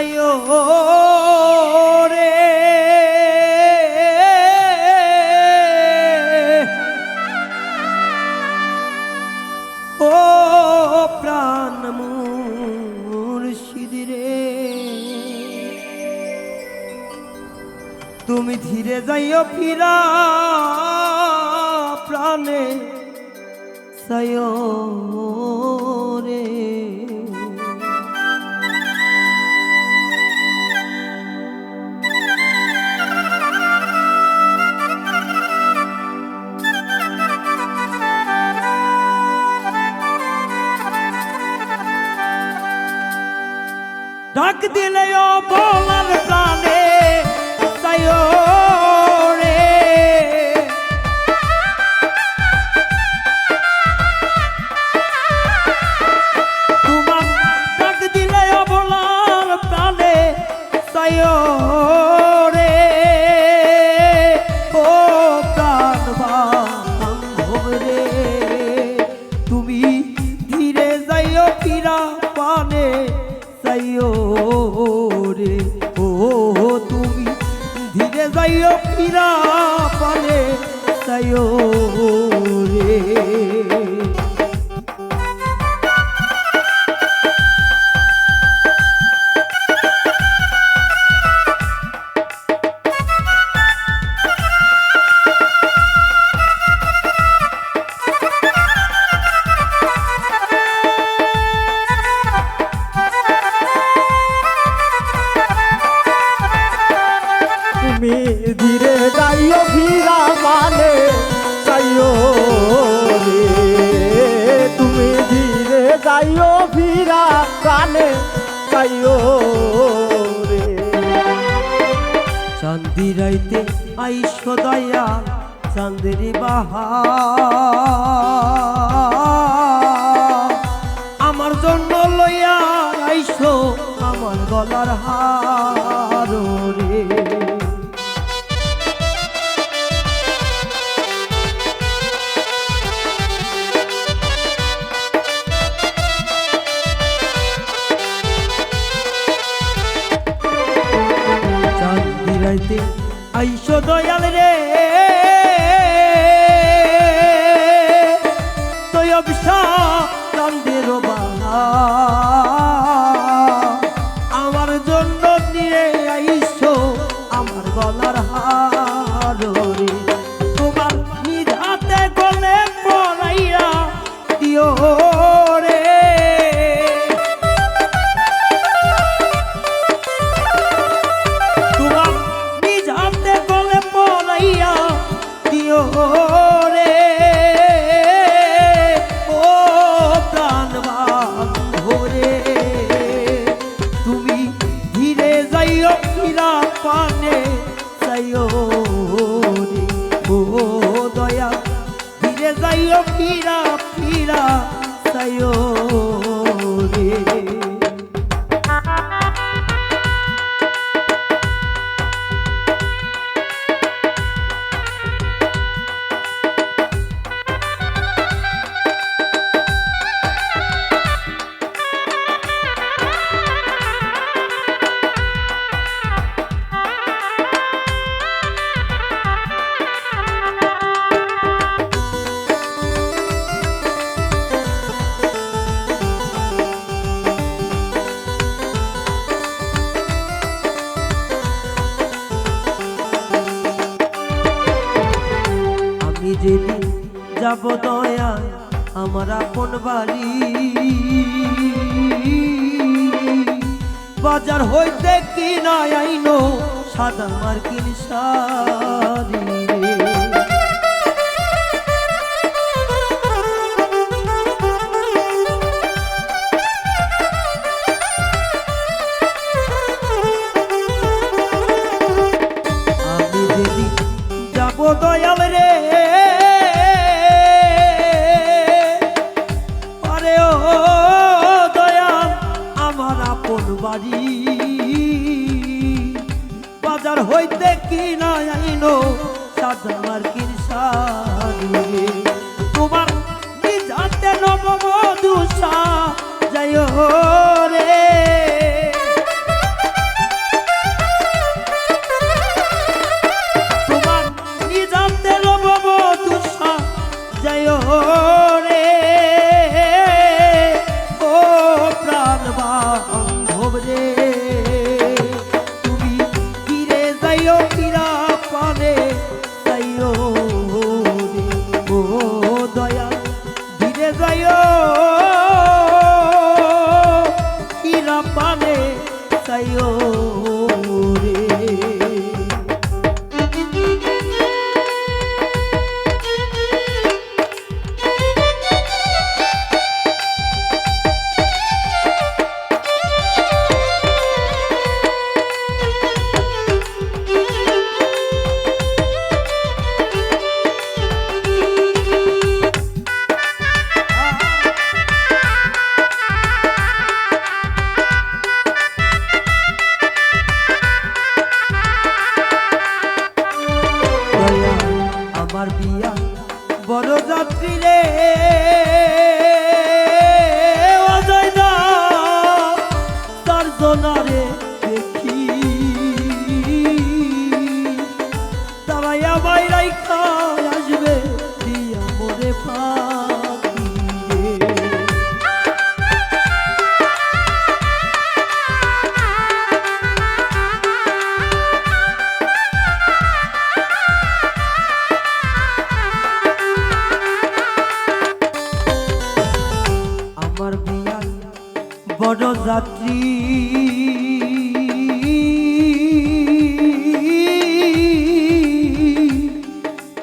যায় রে। ও প্রাণ মুর্শিদ রে। তুমি ধীরে যাইও ফিরা প্রাণে সায় কইরা পারে তাইও রে। দেখো দয়াল চান্দিরি বাহা আইসো দয়াল রে। তয় অভিশাপ যেদিন যাব দয়া আমার আপন বাড়ি। বাজার হইতে কিনা আইনো সাদা মার্কিন শাড়ি।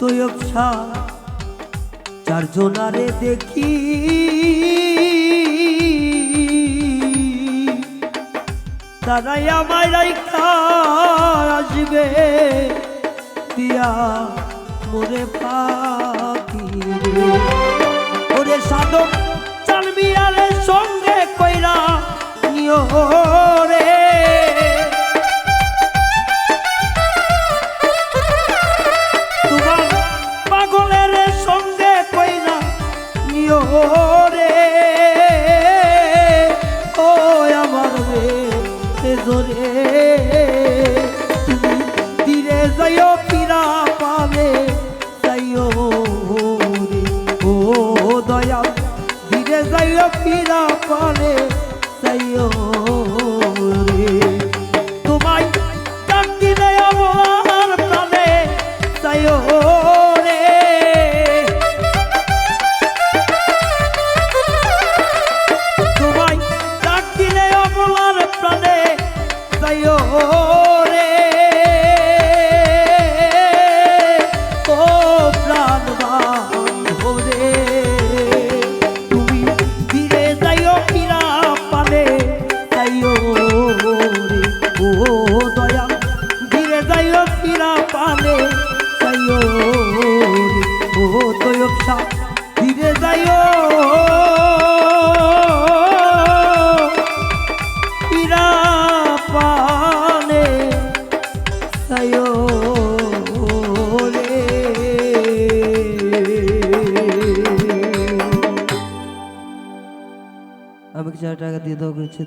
সৈয়ব চারজনারে দেখি। তারাই আমার আসবে, দিয়া মোরে পাখি ওরে সাধক চালবি আরে সঙ্গে কইরা নিয় রে। যাইল পীরা পরে।